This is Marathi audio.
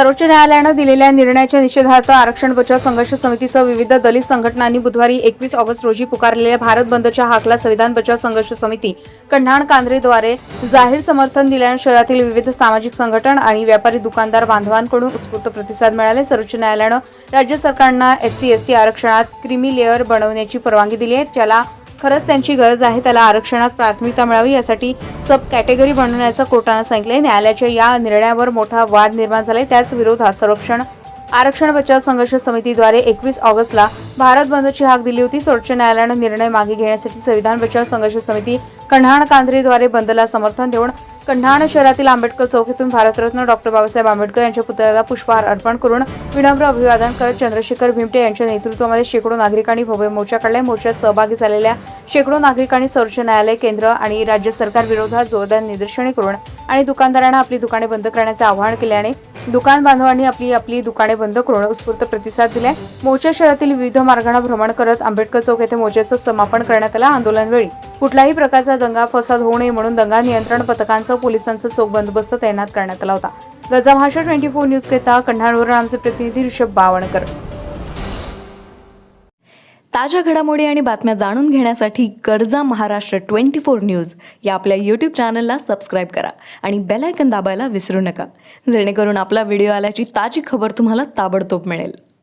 सर्वोच्च न्यायालयानं दिलेल्या निर्णयाच्या निषेधार्थ आरक्षण बचाव संघर्ष समितीसह विविध दलित संघटनांनी बुधवारी एकवीस ऑगस्ट रोजी पुकारलेल्या भारत बंदच्या हाकला संविधान बचाव संघर्ष समिती कन्हाण कांद्रेद्वारे जाहीर समर्थन दिल्यानं शहरातील विविध सामाजिक संघटन आणि व्यापारी दुकानदार बांधवांकडून उत्स्फूर्त प्रतिसाद मिळाले. सर्वोच्च न्यायालयानं राज्य सरकारनं एससी एसटी आरक्षणात क्रिमी लेअर बनवण्याची परवानगी दिली आहे. ज्याला खरंच त्यांची गरज आहे त्याला आरक्षणात प्राथमिकता मिळावी यासाठी सब कॅटेगरी बनवण्याचं कोर्टानं सांगितलंय. न्यायालयाच्या या निर्णयावर मोठा वाद निर्माण झालाय. त्याच विरोधात संरक्षण आरक्षण बचाव संघर्ष समितीद्वारे एकवीस ऑगस्टला भारत बंदची हाक दिली होती. सर्वोच्च न्यायालयानं निर्णय मागे घेण्यासाठी संविधान बचाव संघर्ष समिती कन्हाण कांद्रेद्वारे बंदला समर्थन देऊन कन्हाण शहरातील आंबेडकर चौकीतून भारतरत्न डॉक्टर बाबासाहेब आंबेडकर यांच्या पुतळ्याला पुष्पहार अर्पण करून विनम्र अभिवादन करत चंद्रशेखर भिमटे यांच्या नेतृत्वामध्ये शेकडो नागरिकांनी भव्य मोर्चा काढला मोर्चात सहभागी झालेल्या शेकडो नागरिकांनी सर्वोच्च न्यायालय केंद्र आणि राज्य सरकार विरोधात जोरदार निदर्शने करून आणि दुकानदारांना आपली दुकाने बंद करण्याचे आवाहन केल्याने दुकान बांधवांनी आपली आपली दुकाने बंद करून उत्स्फूर्त प्रतिसाद दिलाय. मोर्चा शहरातील विविध मार्गाने भ्रमण करत आंबेडकर चौक येथे मोर्चेचं समापन करण्यात आलं आंदोलनवेळी. कुठल्याही प्रकारचा दंगा फसाद होऊ नये म्हणून दंगा नियंत्रण पथकांसह पोलिसांचा चोख बंदोबस्त तैनात करण्यात आला होता. गजा भाषा ट्वेंटी फोर न्यूज करिता कन्हाळवरून आमचे प्रतिनिधी ऋषभ बावणकर ताज्या घडामोडी आणि बातम्या जाणून घेण्यासाठी गरजा महाराष्ट्र ट्वेंटी फोर न्यूज या आपल्या यूट्यूब चॅनलला सबस्क्राईब करा आणि बेल आयकन दाबायला विसरू नका. जेणेकरून आपला व्हिडिओ आल्याची ताजी खबर तुम्हाला ताबडतोब मिळेल.